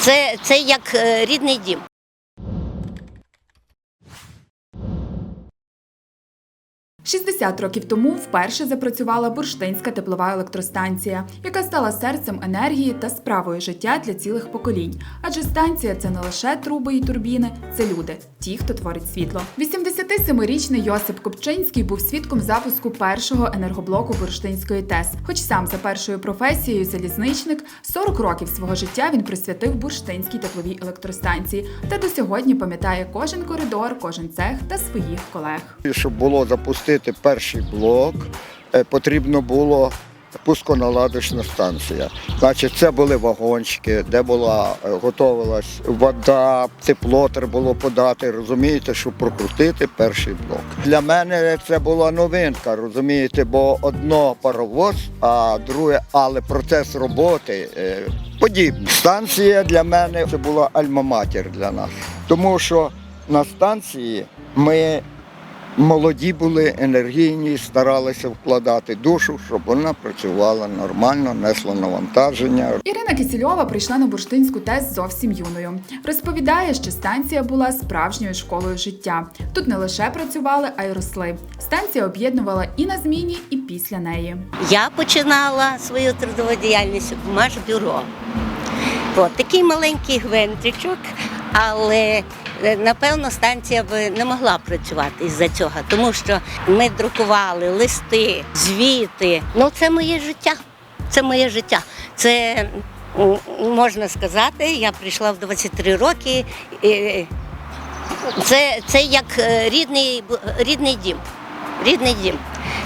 Це, це як е, рідний дім. – 60 років тому вперше запрацювала бурштинська теплова електростанція, яка стала серцем енергії та справою життя для цілих поколінь. Адже станція це не лише труби і турбіни, це люди, ті, хто творить світло. 87-річний Йосип Копчинський був свідком запуску першого енергоблоку бурштинської ТЕС. Хоч сам за першою професією залізничник, 40 років свого життя він присвятив бурштинській тепловій електростанції та до сьогодні пам'ятає кожен коридор, кожен цех та своїх колег. Щоб було запустити перший блок, е, потрібно було пусконаладочна станція. Значить, це були вагончики, де була е, готувалась вода, тепло треба було подати. Розумієте, щоб прокрутити перший блок. Для мене це була новинка, розумієте, бо одно паровоз, а друге, але процес роботи е, подібний. Станція для мене це була альма-матір для нас, тому що на станції ми молоді були, енергійні, старалися вкладати душу, щоб вона працювала нормально, несла навантаження. Ірина Кисельова прийшла на бурштинську ТЕС зовсім юною. Розповідає, що станція була справжньою школою життя. Тут не лише працювали, а й росли. Станція об'єднувала і на зміні, і після неї. Я починала свою трудову діяльність в Машбюро. От, такий маленький гвинтичок, але напевно станція б не могла працювати із-за цього, тому що ми друкували листи, звіти. Ну, це моє життя. Це моє життя. Це можна сказати, я прийшла в 23 роки. і Це, це як е, рідний, рідний дім. Рідний дім.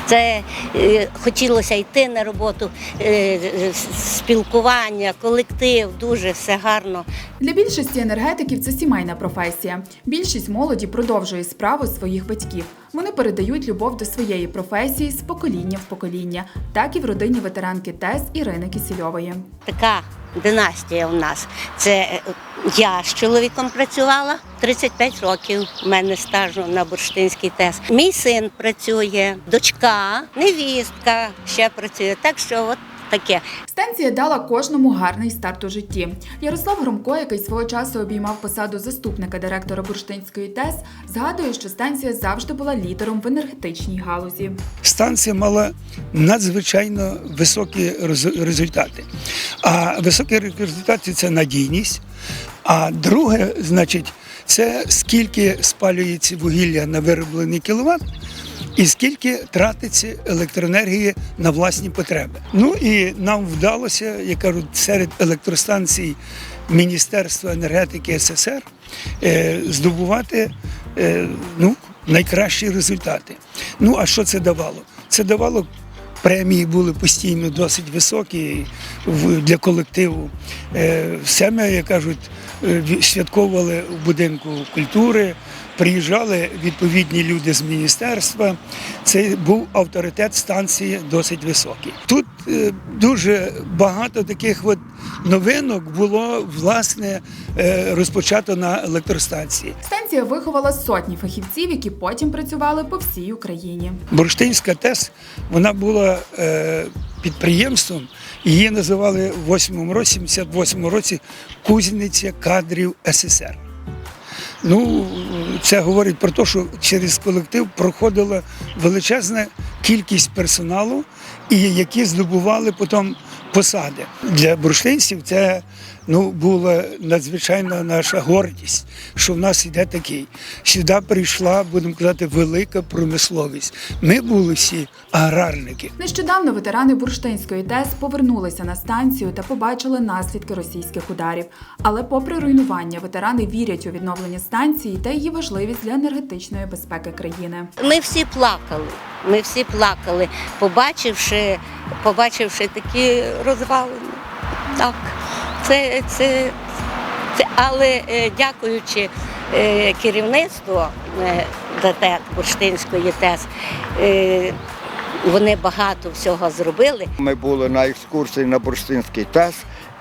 Це е, хотілося йти на роботу, е, е, спілкування, колектив, дуже все гарно. Для більшості енергетиків це сімейна професія. Більшість молоді продовжує справу своїх батьків. Вони передають любов до своєї професії з покоління в покоління, так і в родині ветеранки ТЕС Ірини Кісільової. Така династія у нас. Це е, я з чоловіком працювала 35 років. У мене стажу на бурштинський ТЕС. Мій син працює, дочка, невістка ще працює. Так що от таке. Станція дала кожному гарний старт у житті. Ярослав Громко, який свого часу обіймав посаду заступника директора бурштинської ТЕС, згадує, що станція завжди була лідером в енергетичній галузі. станція мала надзвичайно високі результати. А високі результати це надійність. А друге, значить, це скільки спалюється вугілля на вироблений кіловат. І скільки тратиться електроенергії на власні потреби. Ну і нам вдалося, я кажу, серед електростанцій Міністерства енергетики СССР е, здобувати е, ну, найкращі результати. Ну а що це давало? Це давало премії були постійно досить високі для колективу. Е, Все ми, як кажуть, святкували святковували в будинку культури. Приїжджали відповідні люди з міністерства. Це був авторитет станції досить високий. Тут е, дуже багато таких от новинок було власне е, розпочато на електростанції. Станція виховала сотні фахівців, які потім працювали по всій Україні. Бурштинська ТЕС вона була е, підприємством. Її називали в 8 році, 78 році кузниця кадрів СССР. Ну, це говорить про те, що через колектив проходила величезна кількість персоналу, і які здобували потім посади. Для бурштинців це ну, була надзвичайна наша гордість, що в нас іде такий. Сюди прийшла, будемо казати, велика промисловість. Ми були всі аграрники. Нещодавно ветерани бурштинської ТЕС повернулися на станцію та побачили наслідки російських ударів. Але, попри руйнування, ветерани вірять у відновлення станції та її важливість для енергетичної безпеки країни. Ми всі плакали. Ми всі плакали, побачивши, побачивши такі розвалини. Так, це, це, це але е, дякуючи е, керівництву е, ДТЕК Бурштинської ТЕС, вони багато всього зробили. Ми були на екскурсії на Бурштинський ТЕС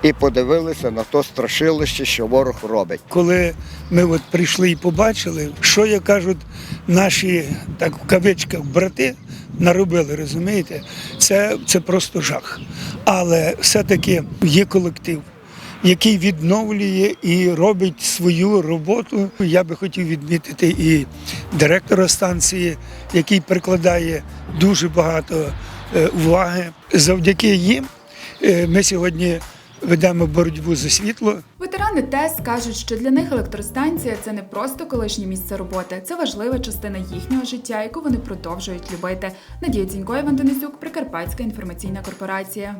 і подивилися на то страшилище, що ворог робить. Коли ми от прийшли і побачили, що як кажуть наші так в кавичках брати наробили, розумієте? Це, це просто жах. Але все-таки є колектив, який відновлює і робить свою роботу. Я би хотів відмітити і директора станції, який прикладає дуже багато е, уваги. Завдяки їм е, ми сьогодні ведемо боротьбу за світло. Ветерани ТЕС кажуть, що для них електростанція це не просто колишнє місце роботи, це важлива частина їхнього життя, яку вони продовжують любити. Надія Цінько, Іван Денисюк, Прикарпатська інформаційна корпорація.